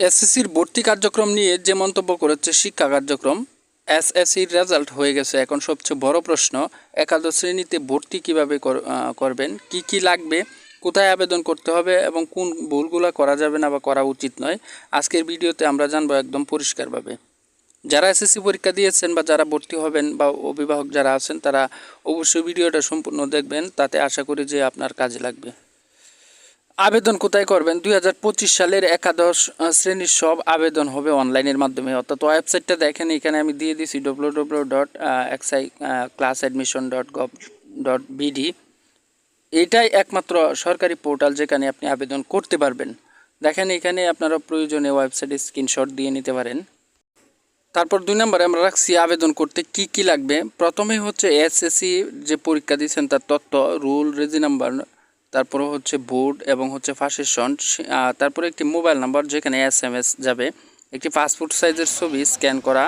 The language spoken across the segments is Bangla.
এসএসসির ভর্তি কার্যক্রম নিয়ে যে মন্তব্য করেছে শিক্ষা কার্যক্রম, এসএসসির রেজাল্ট হয়ে গেছে এখন সবচেয়ে বড় প্রশ্ন, একাদশ শ্রেণীতে ভর্তি কীভাবে কর- করবেন, কি কি লাগবে, কোথায় আবেদন করতে হবে এবং কোন ভুলগুলো করা যাবে না বা করা উচিত নয়, আজকের ভিডিওতে আমরা জানব একদম পরিষ্কারভাবে। যারা এসএসসি পরীক্ষা দিয়েছেন বা যারা ভর্তি হবেন বা অভিভাবক যারা আছেন, তারা অবশ্যই ভিডিওটা সম্পূর্ণ দেখবেন, তাতে আশা করি যে আপনার কাজে লাগবে। আবেদন কোথায় করবেন? দুই হাজার পঁচিশ সালের একাদশ শ্রেণির সব আবেদন হবে অনলাইনের মাধ্যমে। অর্থাৎ ওয়েবসাইটটা দেখেন, এখানে আমি দিয়ে দিছি W W dot XI class admission dot gov dot BD এটাই একমাত্র সরকারি পোর্টাল যেখানে আপনি আবেদন করতে পারবেন। দেখেন, এখানে আপনারা প্রয়োজনে ওয়েবসাইটে স্ক্রিনশট দিয়ে নিতে পারেন। তারপর দুই নম্বরে আমরা রাখছি আবেদন করতে কি কি লাগবে। প্রথমে হচ্ছে এসএসসি যে পরীক্ষা দিয়েছেন তার তথ্য, রুল, রেজি নাম্বার তারপরে হচ্ছে বোর্ড এবং হচ্ছে ফাঁসের সন তারপরে একটি মোবাইল নাম্বার যেখানে এস এম এস যাবে। একটি পাসপোর্ট সাইজের ছবি স্ক্যান করা,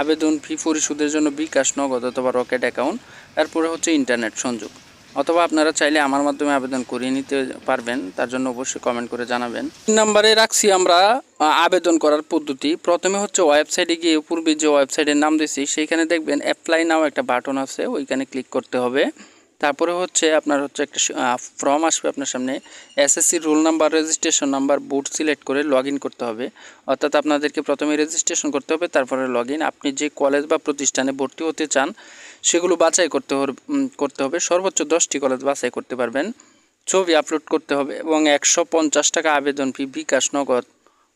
আবেদন ফি পরিশোধের জন্য বিকাশ, নগদ অথবা রকেট অ্যাকাউন্ট তারপরে হচ্ছে ইন্টারনেট সংযোগ। অথবা আপনারা চাইলে আমার মাধ্যমে আবেদন করিয়ে নিতে পারবেন, তার জন্য অবশ্যই কমেন্ট করে জানাবেন। তিন নম্বরে রাখছি আমরা আবেদন করার পদ্ধতি। প্রথমে হচ্ছে ওয়েবসাইটে গিয়ে পূর্বে যে ওয়েবসাইটের নাম দিয়েছি সেইখানে দেখবেন অ্যাপ্লাই নাও একটা বাটন আছে, ওইখানে ক্লিক করতে হবে। তারপরে হচ্ছে আপনার হচ্ছে একটা ফর্ম আসবে আপনার সামনে। SSC roll number registration number board select করে লগ করতে হবে। অর্থাৎ আপনাদেরকে প্রথমে রেজিস্ট্রেশন করতে হবে, তারপরে লগ আপনি যে কলেজ বা প্রতিষ্ঠানে ভর্তি হতে চান, সেগুলো বাছাই করতে করতে হবে। সর্বোচ্চ দশটি কলেজ বাছাই করতে পারবেন। ছবি আপলোড করতে হবে এবং একশো পঞ্চাশ টাকা আবেদন ফি বিকাশ, নগদ,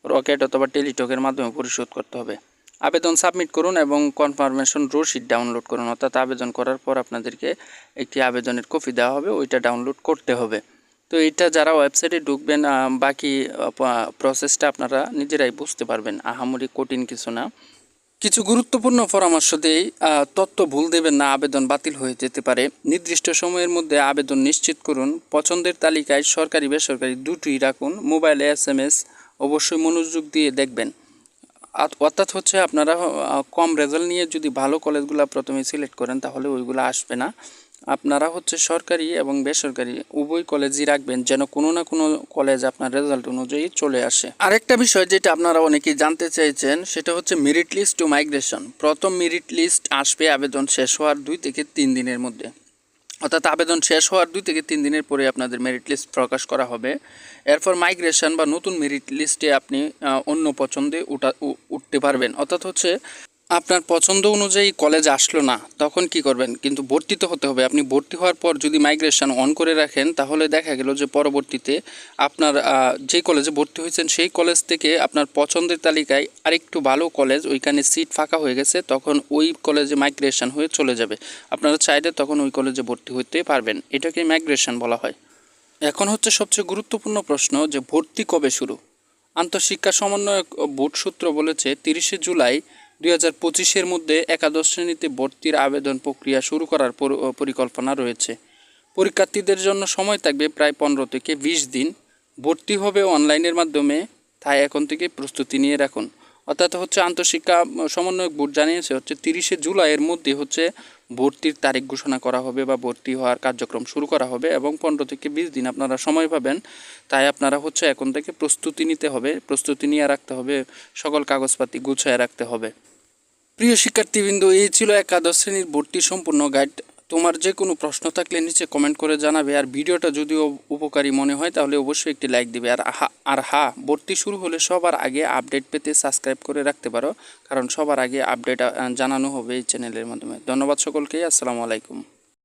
রকেট অথবা টেলিটকের মাধ্যমে পরিশোধ করতে হবে। আবেদন সাবমিট করুন এবং কনফার্মেশন রসিদ ডাউনলোড করুন। অর্থাৎ আবেদন করার পর আপনাদেরকে একটি আবেদনের কপি দেওয়া হবে ওইটা ডাউনলোড করতে হবে। তো এটা যারা ওয়েবসাইটে ঢুকবেন বাকি প্রসেসটা আপনারা নিজেরাই বুঝতে পারবেন। আহামরি কঠিন কিছু না। কিছু গুরুত্বপূর্ণ পরামর্শ আহ, তথ্য ভুল দেবেন না আবেদন বাতিল হয়ে যেতে পারে। নির্দিষ্ট সময়ের মধ্যে আবেদন নিশ্চিত করুন। পছন্দের তালিকায় সরকারি বেসরকারি দুটোই রাখুন। মোবাইলে এস এম এস অবশ্যই মনোযোগ দিয়ে দেখবেন। অর্থাৎ হচ্ছে আপনারা কম রেজাল্ট নিয়ে যদি ভালো কলেজগুলো প্রথমে সিলেক্ট করেন, তাহলে ওইগুলো আসবে না। আপনারা হচ্ছে সরকারি এবং বেসরকারি উভয় কলেজই রাখবেন, যেন কোনো না কোনো কলেজ আপনার রেজাল্ট অনুযায়ী চলে আসে। আরেকটা বিষয় যেটা আপনারা অনেকেই জানতে চাইছেন, সেটা হচ্ছে মেরিট লিস্ট টু মাইগ্রেশন প্রথম মেরিট লিস্ট আসবে, আবেদন শেষ হওয়ার দুই থেকে তিন দিনের মধ্যে। অর্থাৎ আবেদন শেষ হওয়ার দুই থেকে তিন দিনের পরে আপনাদের মেরিট লিস্ট প্রকাশ করা হবে। এরপর মাইগ্রেশন বা নতুন মেরিট লিস্টে আপনি অন্য পছন্দে উঠা উঠতে পারবেন। অর্থাৎ হচ্ছে আপনার পছন্দ অনুযায়ী কলেজ আসলো না, তখন কি করবেন? কিন্তু ভর্তি তো হতে হবে। আপনি ভর্তি হওয়ার পর যদি মাইগ্রেশন অন করে রাখেন, তাহলে দেখা গেল যে পরবর্তীতে আপনার যে কলেজে ভর্তি হয়েছেন, সেই কলেজ থেকে আপনার পছন্দের তালিকায় আরেকটু ভালো কলেজ ওইখানে সিট ফাঁকা হয়ে গেছে, তখন ওই কলেজে মাইগ্রেশন হয়ে চলে যাবে। আপনারা চাইলে তখন ওই কলেজে ভর্তি হতে পারবেন। এটাকে মাইগ্রেশন বলা হয়। এখন হচ্ছে সবচেয়ে গুরুত্বপূর্ণ প্রশ্ন যে ভর্তি কবে শুরু? আন্তঃশিক্ষা সমন্বয়ক বোর্ড সূত্র বলেছে, তিরিশে জুলাই দুই হাজার পঁচিশের মধ্যে একাদশ শ্রেণীতে ভর্তির আবেদন প্রক্রিয়া শুরু করার পর- পরিকল্পনা রয়েছে। পরীক্ষার্থীদের জন্য সময় থাকবে প্রায় পনেরো থেকে বিশ দিন। ভর্তি হবে অনলাইনের মাধ্যমে, তাই এখন থেকে প্রস্তুতি নিয়ে রাখুন। অর্থাৎ হচ্ছে আন্তঃশিক্ষা সমন্বয়ক বোর্ড জানিয়েছে হচ্ছে তিরিশে জুলাইয়ের মধ্যে হচ্ছে ভর্তির তারিখ ঘোষণা করা হবে বা ভর্তি হওয়ার কার্যক্রম শুরু করা হবে এবং পনেরো থেকে বিশ দিন আপনারা সময় পাবেন। তাই আপনারা হচ্ছে এখন থেকে প্রস্তুতি নিতে হবে, প্রস্তুতি নিয়ে রাখতে হবে, সকল কাগজপাতি গুছায় রাখতে হবে। প্রিয় শিক্ষার্থীবৃন্দ, এই ছিল একাদশ শ্রেণির ভর্তি সম্পূর্ণ গাইড তোমার যে কোনো প্রশ্ন থাকলে নিচে কমেন্ট করে জানাবে, আর ভিডিওটা যদি উপকারী মনে হয়, তাহলে অবশ্যই একটি লাইক দিবে। আর হা আর হা, ভর্তি শুরু হলে সবার আগে আপডেট পেতে সাবস্ক্রাইব করে রাখতে পারো, কারণ সবার আগে আপডেট জানানো হবে এই চ্যানেলের মাধ্যমে। ধন্যবাদ সকলকে, আসসালামু আলাইকুম।